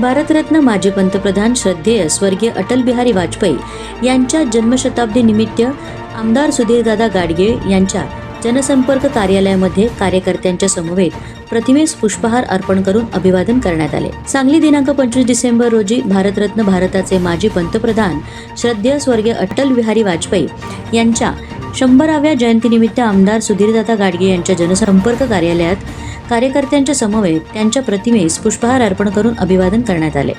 भारतरत्न माजी पंतप्रधान श्रद्धेय स्वर्गीय अटल बिहारी वाजपेयी यांच्या जन्मशताब्दी निमित्त आमदार सुधीरदादा गाडगीळ यांच्या जनसंपर्क कार्यालयामध्ये कार्यकर्त्यांच्या समवेत प्रतिमेस पुष्पहार अर्पण करून अभिवादन करण्यात आले. सांगली दिनांक पंचवीस डिसेंबर रोजी भारतरत्न भारताचे माजी पंतप्रधान श्रद्धेय स्वर्गीय अटल बिहारी वाजपेयी यांच्या शंभराव्या जयंतीनिमित्त आमदार सुधीरदादा गाडगे यांच्या जनसंपर्क कार्यालयात कार्यकर्त्यांच्या समवेत त्यांच्या प्रतिमेस पुष्पहार अर्पण करून अभिवादन करण्यात आले.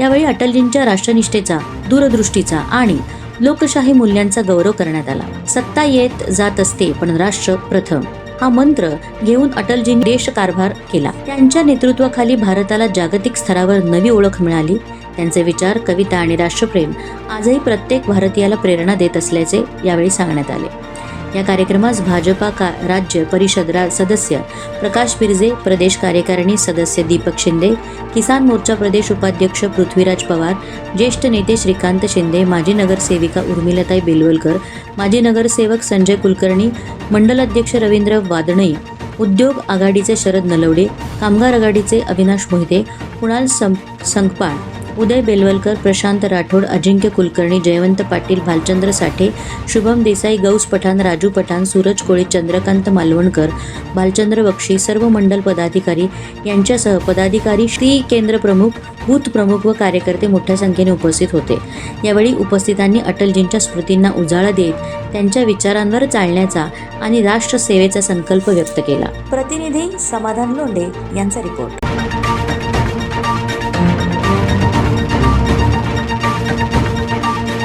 यावेळी अटलजींच्या राष्ट्रनिष्ठेचा दूरदृष्टीचा आणि लोकशाही मूल्यांचा गौरव करण्यात आला. सत्ता येत जात असते पण राष्ट्र प्रथम. हा मंत्र घेऊन अटलजींनी देश कारभार केला. त्यांच्या नेतृत्वाखाली भारताला जागतिक स्तरावर नवी ओळख मिळाली. त्यांचे विचार कविता आणि राष्ट्रप्रेम आजही प्रत्येक भारतीयाला प्रेरणा देत असल्याचे यावेळी सांगण्यात आले. या कार्यक्रमास भाजपा का राज्य परिषद रा सदस्य प्रकाश बिरजे प्रदेश कार्यकारिणी सदस्य दीपक शिंदे किसान मोर्चा प्रदेश उपाध्यक्ष पृथ्वीराज पवार ज्येष्ठ नेते श्रीकांत शिंदे माजी नगरसेविका उर्मिलाताई बेलवलकर माजी नगरसेवक संजय कुलकर्णी मंडल अध्यक्ष रवींद्र वादणई उद्योग आघाडीचे शरद नलवडे कामगार आघाडीचे अविनाश मोहिते कुणाल सं संकपाळ उदय बेलवलकर प्रशांत राठोड अजिंक्य कुलकर्णी जयवंत पाटील भालचंद्र साठे शुभम देसाई गौस पठाण राजू पठाण सूरज कोळी चंद्रकांत मालवणकर भालचंद्र बक्षी सर्व मंडल पदाधिकारी यांच्यासह पदाधिकारी श्री केंद्र प्रमुख बूथ प्रमुख व कार्यकर्ते मोठ्या संख्येने उपस्थित होते. यावेळी उपस्थितांनी अटलजींच्या स्मृतींना उजाळा देत त्यांच्या विचारांवर चालण्याचा आणि राष्ट्रसेवेचा संकल्प व्यक्त केला. प्रतिनिधी समाधान लोंढे यांचा रिपोर्ट.